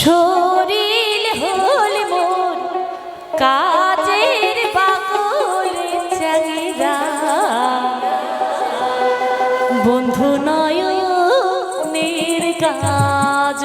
শরীর হল মোর কাজের বাকল চাহিদা। বন্ধু নয় কাজ